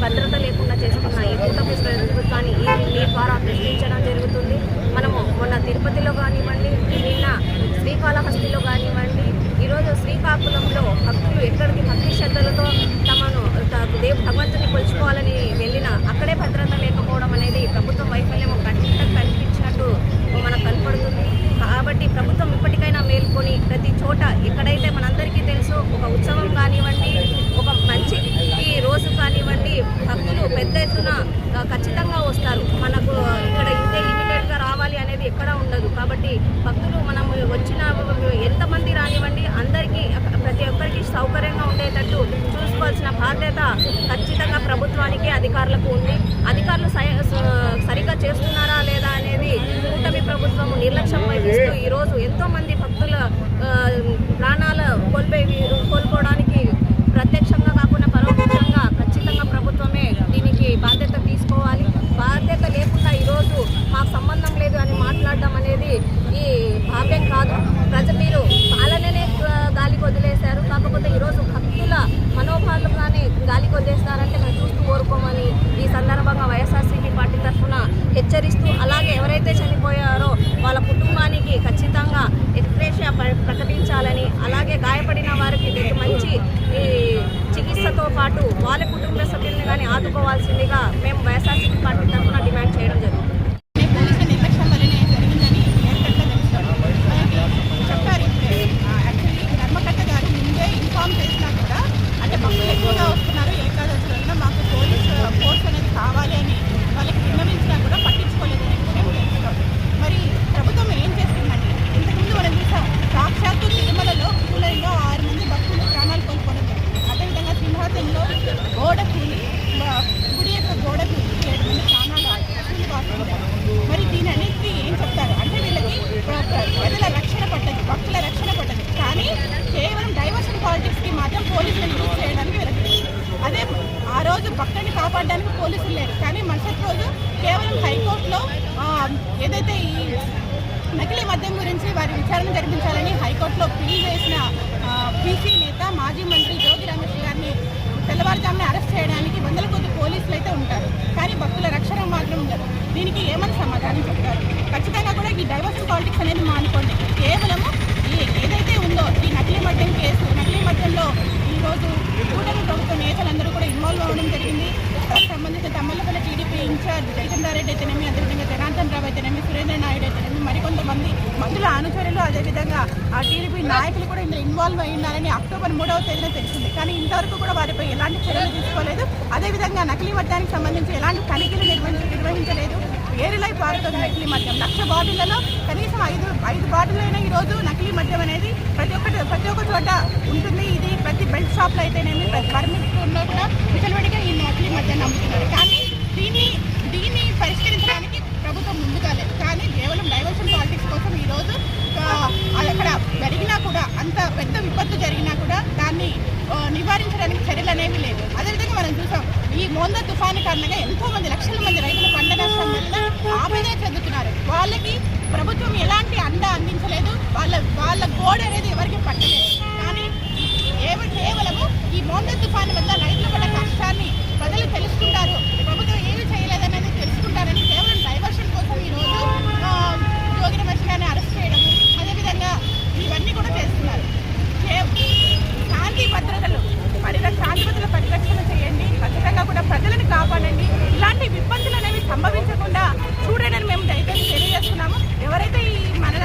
భద్రత లేకుండా చేస్తున్న ఈ కూటమి ప్రభుత్వాన్ని ఈ మీ ద్వారా ప్రశ్నించడం జరుగుతుంది. మనము మొన్న తిరుపతిలో కానివ్వండి నిన్న శ్రీకాళహస్తిలో కానివ్వండి ఈరోజు శ్రీకాకుళంలో భక్తులు ఎక్కడికి భక్తి శ్రద్ధలతో తమను త- భగవంతుని కొలుచుకోవాలని వెళ్ళిన అక్కడే భద్రత లేకపోవడం అనేది ప్రభుత్వం వైఫల్యం కంటిగా కనిపించినట్టు మనకు కనపడుతుంది. కాబట్టి ప్రభుత్వం ఇప్పటికైనా మేల్కొని ప్రతి చోట ఎక్కడైతే మనందరికీ తెలుసు ఒక ఉత్సవం కానివ్వండి ఒక మంచి ఈ రోజు కానివ్వండి భక్తులు పెద్ద ఎత్తున ఖచ్చితంగా వస్తారు. మనకు ఇక్కడ ఇంతే లిమిటెడ్గా రావాలి అనేది ఎక్కడా ఉండదు. కాబట్టి భక్తులు మనం వచ్చిన ఎంతమంది రానివ్వండి అందరికీ ప్రతి ఒక్కరికి సౌకర్యంగా ఉండేటట్టు చూసుకోవాల్సిన బాధ్యత ఖచ్చితంగా ప్రభుత్వానికి అధికారులకు ఉంది. అధికారులు సయ- సరిగ్గా చేస్తున్నారా లేదా అనేది కూటమి ప్రభుత్వం నిర్లక్ష్యం వహిస్తూ ఈరోజు ఎంతోమంది భక్తుల ఆ, ప్రాణాలు కోల్పోయి కోల్పోవడానికి ప్రత్యక్షంగా కాకుండా పరోక్షంగా ఖచ్చితంగా ప్రభుత్వమే దీనికి బాధ్యత తీసుకోవాలి బాధ్యత లేకుండా ఈరోజు మాకు సంబంధం లేదు అని మాట్లాడడం అనేది ఈ భావ్యం కాదు ప్రజ మీరు పాలననే ఆ, గాలికి వదిలేశారు కాకపోతే ఈరోజు భక్తుల మనోభావాలుగానే గాలికి వదిలేస్తారంటే మేము చూస్తూ కోరుకోమని ఈ సందర్భంగా వైఎస్ఆర్సీపీ పార్టీ తరఫున హెచ్చరిస్తూ అలాగే ఎవరైతే చనిపోయారో వాళ్ళ కుటుంబానికి ఖచ్చితంగా ఎక్స్ప్రెషియా ప్రకటించాలని అలాగే గాయపడిన వారికి దీనికి మంచి ఈ చికిత్సతో పాటు వాళ్ళ కుటుంబ సభ్యుల్ని మేము వైఎస్ఆర్సీపీ పార్టీ తరఫున డిమాండ్ చేయడం జరుగుతుంది పోలీసుల నిర్లక్ష్యం వల్లనే జరిగిందని ఏర్పడతా తెలుస్తాడు మనకి చెప్పారు ఇప్పుడే యాక్చువల్లీ ధర్మకర్త గారు ముందే ఇన్ఫార్మ్ చేసినా కూడా అంటే భక్తులు ఎక్కువగా వస్తున్నారు ఏకాదశి రోజున మాకు పోలీస్ ఫోర్స్ అనేది కావాలి అని వాళ్ళకి విన్నవించినా కూడా పట్టించుకోలేదనే విషయం తెలుసుకోవాలి మరి ప్రభుత్వం ఏం చేస్తుందండి ఇంతకుముందు మనం చూసాం సాక్షాత్తు తిరుమలలో క్యూలైన్లో ఆరు మంది భక్తులు ప్రాణాలు కోల్పోవడం జరిగింది అదేవిధంగా సింహాచలంలో గోడ కూలి బ- గుడి యొక్క గోడ కూలి ఏడు మంది ప్రాణాలు అసలు వాడుతున్నారు మరి దీని అన్నిటికీ ఏం చెప్తారు అంటే వీళ్ళకి ప్ర- ప్ర- ప్రజల రక్షణ పట్టదు భక్తుల రక్షణ పట్టదు కానీ కేవలం డైవర్షన్ పాలిటిక్స్కి మాత్రం పోలీసులను యూజ్ చేయడానికి వీళ్ళకి తెలుసు. అదే ఆ రోజు భక్తుని కాపాడడానికి పోలీసులు లేరు కానీ మరుసటి రోజు కేవలం హైకోర్టులో ఆ, ఏదైతే ఈ నకిలీ మద్యం గురించి వారి విచారణ జరిపించాలని హైకోర్టులో పిల్ వేసిన బీసీ నేత మాజీ మంత్రి జోగి రమేష్ గారిని తెల్లవారుజామున అరెస్ట్ చేయడానికి వందల కొద్ది పోలీసులు అయితే ఉంటారు. కానీ భక్తుల రక్షణ మాత్రం ఉండదు దీనికి ఏమని సమాధానం చెప్తారు? ఖచ్చితంగా కూడా ఈ డైవర్షన్ పాలిటిక్స్ అనేది మానుకోండి. కేవలము ఈ ఏదైతే ఉందో ఈ నకిలీ మద్యం కేసు నకిలీ మద్యంలో ఈరోజు కూటమి ప్రభుత్వ నేతలందరూ కూడా ఇన్వాల్వ్ అవ్వడం జరిగింది దానికి సంబంధించిన తమ్మలపల్లి టీడీపీ ఇన్ఛార్జ్ జయచంద్రారెడ్డి అయితేనేమి అదేవిధంగా జనార్దన్ రావు అయితేనేమి సురేంద్ర నాయుడు అయితేనేమి మరికొంతమంది మందుల అనుచరులు అదేవిధంగా ఆ టీడీపీ నాయకులు కూడా ఇందులో ఇన్వాల్వ్ అయి ఉన్నారని అక్టోబర్ మూడవ తేదీన తెలిసింది కానీ ఇంతవరకు కూడా వారిపై ఎలాంటి చర్యలు తీసుకోలేదు అదేవిధంగా నకిలీ మద్యానికి సంబంధించి ఎలాంటి తనిఖీలు నిర్వహించ నిర్వహించలేదు. ఏరిలై పారుతుంది నకిలీ మద్యం. లక్ష బాటిళ్ళలో కనీసం ఐదు ఐదు బాటిళ్ళైనా ఈరోజు నకిలీ మద్యం అనేది ప్రతి ఒక్కటి ప్రతి ఒక్క చోట ఉంటుంది. ఇది ప్రతి బెల్ట్ షాప్లో అయితేనేమి ప్రతి పర్మిట్లో కూడా విచలవిడిగా ఈ నకిలీ మద్యాన్ని అమ్ముతున్నారు. కానీ దీన్ని దీన్ని పరిష్కరించడానికి ప్రభుత్వం ముందుగా లేదు కానీ కేవలం డైవర్షన్ పాలిటిక్స్ కోసం ఈరోజు అక్కడ జరిగినా కూడా అంత పెద్ద విపత్తు జరిగినా కూడా దాన్ని ఆ, నివారించడానికి చర్యలు అనేవి లేవు అదేవిధంగా మనం చూసాం ఈ మోంద తుఫాను కారణంగా ఎంతో మంది లక్షల మంది రైతులు పంట నష్టం వల్ల ఆమెనే చెందుతున్నారు. వాళ్ళకి ప్రభుత్వం ఎలాంటి అండ అందించలేదు. వాళ్ళ వాళ్ళ గోడ అనేది ఎవరికి పట్టలేదు. కానీ ఏవ కేవలము ఈ మోండ తుఫాను వల్ల రైతులు పడ్డ కష్టాన్ని ప్రజలు తెలుసుకుంటారు ప్రభుత్వం ఏమి చేయలేదనేది తెలుసుకుంటారని కేవలం డైవర్షన్ కోసం ఈరోజు ఆ, జోగి రమేష్ గారిని అరెస్ట్ చేయడము అదేవిధంగా ఇవన్నీ కూడా చేస్తున్నారు కే- శాంతి భద్రతలు పరిరక్ష శాంతి భద్రతల పరిరక్షణ చేయండి ఖచ్చితంగా కూడా ప్రజలను కాపాడండి ఇలాంటి విపత్తులు అనేవి సంభవించకుండా చూడండి అని మేము దయచేసి తెలియజేస్తున్నాము ఎవరైతే ఈ మరణ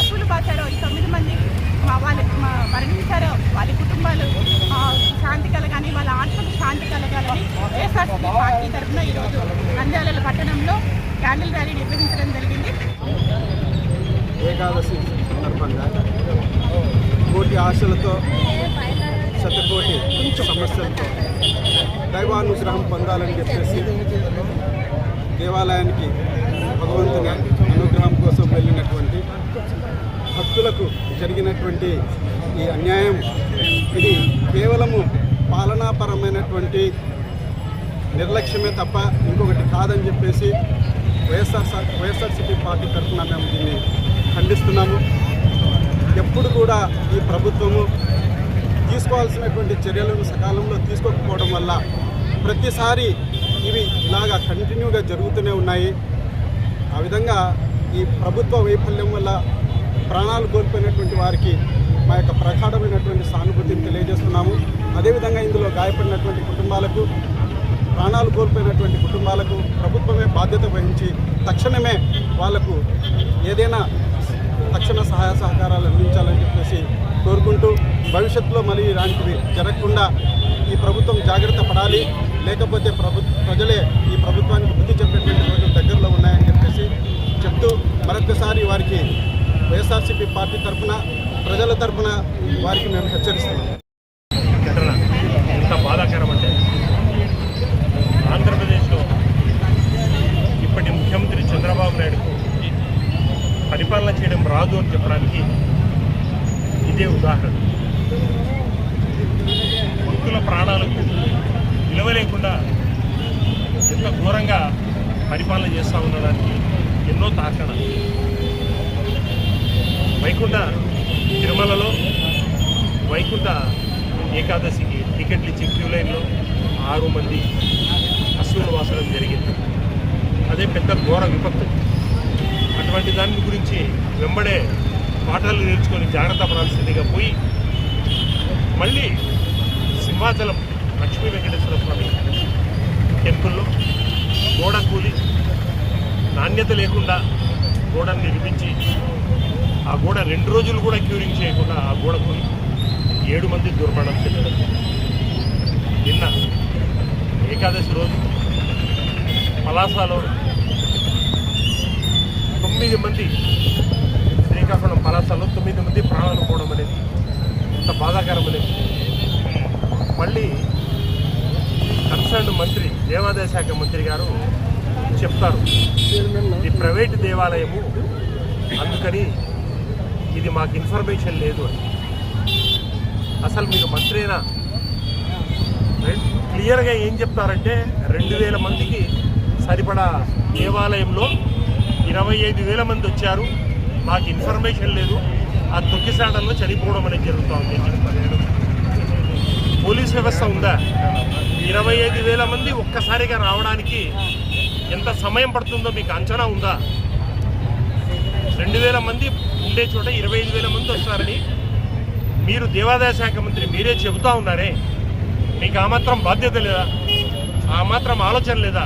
అసూలు బాచారో ఈ తొమ్మిది మంది మా వాళ్ళు మా మరణించారో వాళ్ళ కుటుంబాలు ఆ, శాంతి కలగాని వాళ్ళ ఆత్మకు శాంతి కలగాలని వైఎస్ఆర్సీపీ పార్టీ తరఫున ఈరోజు నంద్యాల పట్టణంలో క్యాండిల్ ర్యాలీ నిర్వహించడం జరిగింది ఏకాదశి సందర్భంగా కోటి ఆశలతో శతకోటి సమస్యలతో దైవానుగ్రహం పొందాలని చెప్పేసి దేవాలయానికి భగవంతుని అనుగ్రహం కోసం వెళ్ళినటువంటి భక్తులకు జరిగినటువంటి ఈ అన్యాయం ఇది కేవలము పాలనాపరమైనటువంటి నిర్లక్ష్యమే తప్ప ఇంకొకటి కాదని చెప్పేసి వైఎస్ఆర్ వైఎస్ఆర్సీపీ పార్టీ తరఫున మేము దీన్ని కూడా ఈ ప్రభుత్వము తీసుకోవాల్సినటువంటి చర్యలను సకాలంలో తీసుకోకపోవడం వల్ల ప్రతిసారి ఇవి ఇలాగా కంటిన్యూగా జరుగుతూనే ఉన్నాయి. ఆ విధంగా ఈ ప్రభుత్వ వైఫల్యం వల్ల ప్రాణాలు కోల్పోయినటువంటి వారికి మా యొక్క ప్రగాఢమైనటువంటి సానుభూతిని తెలియజేస్తున్నాము. అదేవిధంగా ఇందులో గాయపడినటువంటి కుటుంబాలకు ప్రాణాలు కోల్పోయినటువంటి కుటుంబాలకు ప్రభుత్వమే బాధ్యత వహించి తక్షణమే వాళ్ళకు ఏదైనా తక్షణ సహాయ సహకారాలు అందించాలని చెప్పేసి కోరుకుంటూ భవిష్యత్తులో మళ్ళీ ఇలాంటివి జరగకుండా ఈ ప్రభుత్వం జాగ్రత్త పడాలి. లేకపోతే ప్రభు ప్రజలే ఈ ప్రభుత్వానికి బుద్ధి చెప్పేటువంటి రోజులు దగ్గరలో ఉన్నాయని చెప్పేసి చెప్తూ మరొకసారి వారికి వైఎస్ఆర్సీపీ పార్టీ తరఫున ప్రజల తరఫున వారికి మేము హెచ్చరిస్తున్నాం. ఎంత బాధాకరం అంటే ఆంధ్రప్రదేశ్లో ఇప్పటి ముఖ్యమంత్రి చంద్రబాబు నాయుడుకు పరిపాలన చేయడం రాదు అని చెప్పడానికి ఇదే ఉదాహరణ. భక్తుల ప్రాణాలకు విలువ లేకుండా ఎంత ఘోరంగా పరిపాలన చేస్తూ ఉండడానికి ఎన్నో తార్కణాలు వైకుంఠ తిరుమలలో వైకుంఠ ఏకాదశికి టికెట్లు ఇచ్చి క్యూ లైన్లో ఆరు మంది అసూలు వాసడం జరిగింది. అదే పెద్ద ఘోర విపత్తు. అటువంటి దాని గురించి వెంబడే పాఠాలు నేర్చుకొని జాగ్రత్త పడాల్సిందిగా పోయి మళ్ళీ సింహాచలం లక్ష్మీ వెంకటేశ్వర స్వామి టెంపుల్లో గోడ కూలి నాణ్యత లేకుండా గోడను నిర్మించి ఆ గోడ రెండు రోజులు కూడా క్యూరింగ్ చేయకుండా ఆ గోడ కూలి ఏడు మంది దుర్మరణం చెందడం. నిన్న ఏకాదశి రోజు పలాసాలో తొమ్మిది మంది శ్రీకాకుళం పలాసలో తొమ్మిది మంది ప్రాణాలు పోవడం అనేది అంత బాధాకరం మళ్ళీ కన్సర్న్ మంత్రి దేవాదాయ శాఖ మంత్రి గారు చెప్తారు ఇది ప్రైవేట్ దేవాలయము అందుకని ఇది మాకు ఇన్ఫర్మేషన్ లేదు అని. అసలు మీరు మంత్రేనా? క్లియర్గా ఏం చెప్తారంటే రెండు వేల మందికి సరిపడా దేవాలయంలో ఇరవై ఐదు వేల మంది వచ్చారు. మాకు ఇన్ఫర్మేషన్ లేదు. ఆ తొక్కిసాడల్లో చనిపోవడం అనేది జరుగుతుంది పోలీస్ వ్యవస్థ ఉందా? ఇరవై ఐదు వేల మంది ఒక్కసారిగా రావడానికి ఎంత సమయం పడుతుందో మీకు అంచనా ఉందా? రెండు వేల మంది ఉండే చోట ఇరవై ఐదు వేల మంది వస్తారని మీరు దేవాదాయ శాఖ మంత్రి మీరే చెబుతా ఉన్నారే. మీకు ఆ మాత్రం బాధ్యత లేదా? ఆ మాత్రం ఆలోచన లేదా?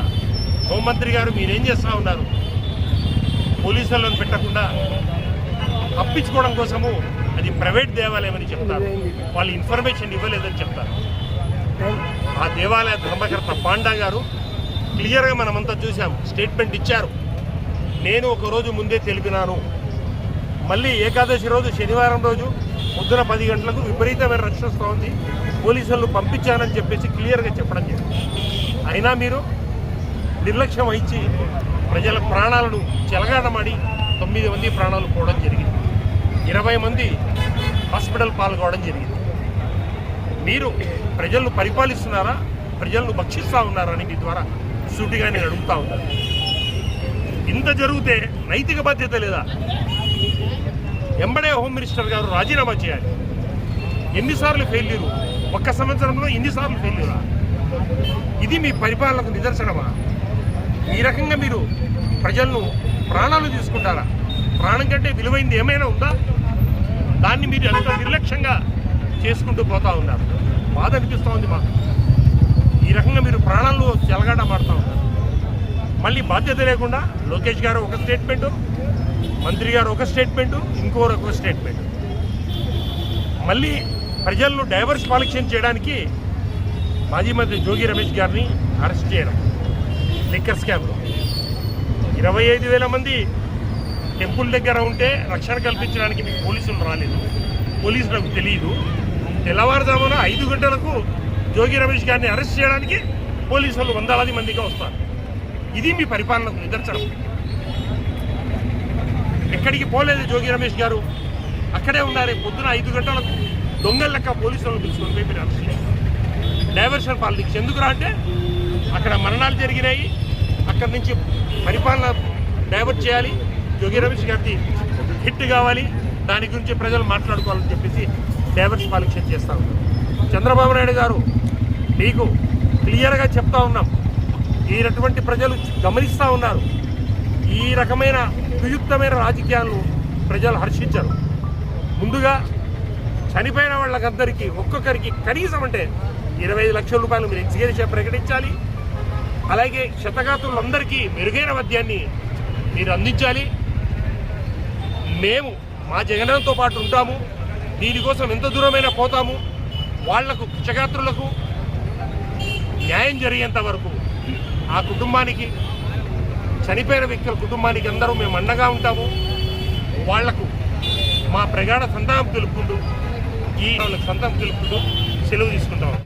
హోంమంత్రి గారు మీరేం చేస్తూ ఉన్నారు? పోలీసులను పెట్టకుండా తప్పించుకోవడం కోసము అది ప్రైవేట్ దేవాలయం అని చెప్తారు. వాళ్ళు ఇన్ఫర్మేషన్ ఇవ్వలేదని చెప్తారు. ఆ దేవాలయ ధర్మకర్త పాండా గారు క్లియర్గా మనమంతా చూసాం స్టేట్మెంట్ ఇచ్చారు. నేను ఒకరోజు ముందే తెలిపినాను. మళ్ళీ ఏకాదశి రోజు శనివారం రోజు పొద్దున పది గంటలకు విపరీతమైన రక్షణ వస్తోంది పోలీసులను పంపించానని చెప్పేసి క్లియర్గా చెప్పడం జరిగింది. అయినా మీరు నిర్లక్ష్యం వహించి ప్రజల ప్రాణాలను చెలగాటమాడి తొమ్మిది మంది ప్రాణాలు పోవడం జరిగింది. ఇరవై మంది హాస్పిటల్ పాల్గొవడం జరిగింది. మీరు ప్రజలను పరిపాలిస్తున్నారా? ప్రజలను భక్షిస్తూ ఉన్నారా అని మీ ద్వారా సూటిగా నేను అడుగుతా ఉన్నాను ఇంత జరిగితే నైతిక బాధ్యత లేదా? ఎంబడే హోమ్ మినిస్టర్ గారు రాజీనామా చేయాలి. ఎన్నిసార్లు ఫెయిల్యూరు? ఒక్క సంవత్సరంలో ఎన్నిసార్లు ఫెయిల్యూరా? ఇది మీ పరిపాలనకు నిదర్శనమా? ఈ రకంగా మీరు ప్రజలను ప్రాణాలు తీసుకుంటారా? ప్రాణం కంటే విలువైంది ఏమైనా ఉందా? దాన్ని మీరు ఎంత నిర్లక్ష్యంగా చేసుకుంటూ పోతా ఉన్నారు? బాధ అనిపిస్తూ ఉంది మాకు. ఈ రకంగా మీరు ప్రాణాలు చెలగాట మాడుతూ ఉన్నారు. మళ్ళీ బాధ్యత లేకుండా లోకేష్ గారు ఒక స్టేట్మెంటు మంత్రి గారు ఒక స్టేట్మెంటు ఇంకోరు ఒక స్టేట్మెంట్ మళ్ళీ ప్రజలను డైవర్స్ పాలిక్షన్ చేయడానికి మాజీ మంత్రి జోగి రమేష్ గారిని అరెస్ట్ చేయడం. లిక్కర్ స్కామ్లో. ఇరవై ఐదు వేల మంది టెంపుల్ దగ్గర ఉంటే రక్షణ కల్పించడానికి మీకు పోలీసులు రాలేదు. పోలీసులకు తెలియదు తెల్లవారుజామున ఐదు గంటలకు జోగి రమేష్ గారిని అరెస్ట్ చేయడానికి పోలీసులు వందలాది మందిగా వస్తారు. ఇది మీ పరిపాలనకు నిదర్శనం. ఎక్కడికి పోలేదు జోగి రమేష్ గారు. అక్కడే ఉన్నారే పొద్దున ఐదు గంటలకు దొంగల లెక్క పోలీసులను పిలుచుకొని పోయి మీరు అరెస్ట్ చేయాలి. Diversion politics. ఎందుకురా అంటే అక్కడ మరణాలు జరిగినాయి. అక్కడి నుంచి పరిపాలన డైవర్ట్ చేయాలి. యోగి రమేష్ గారికి హిట్ కావాలి. దాని గురించి ప్రజలు మాట్లాడుకోవాలని చెప్పేసి డైవర్స్ పాలిక్షన్ చేస్తా ఉన్నాం. చంద్రబాబు నాయుడు గారు మీకు క్లియర్గా చెప్తా ఉన్నాం. ఈరటువంటి ప్రజలు గమనిస్తూ ఉన్నారు. ఈ రకమైన కుయుక్తమైన రాజకీయాలను ప్రజలు హర్షించరు. ముందుగా చనిపోయిన వాళ్ళకందరికీ ఒక్కొక్కరికి కనీసం అంటే ఇరవై ఐదు లక్షల రూపాయలు మీరు ఎగ్జిక్యూటివ్ ప్రకటించాలి. అలాగే శతగాతులందరికీ మెరుగైన మద్యాన్ని మీరు అందించాలి. మేము మా జగనంతో పాటు ఉంటాము. దీనికోసం ఎంత దూరమైనా పోతాము. వాళ్ళకు క్షగాత్రులకు న్యాయం జరిగేంత వరకు ఆ కుటుంబానికి చనిపోయిన వ్యక్తుల కుటుంబానికి అందరూ మేము అండగా ఉంటాము. వాళ్ళకు మా ప్రగాఢ సంతానం తెలుపుకుంటూ ఈ వాళ్ళకి సంతానం తెలుపుకుంటూ సెలవు తీసుకుంటాము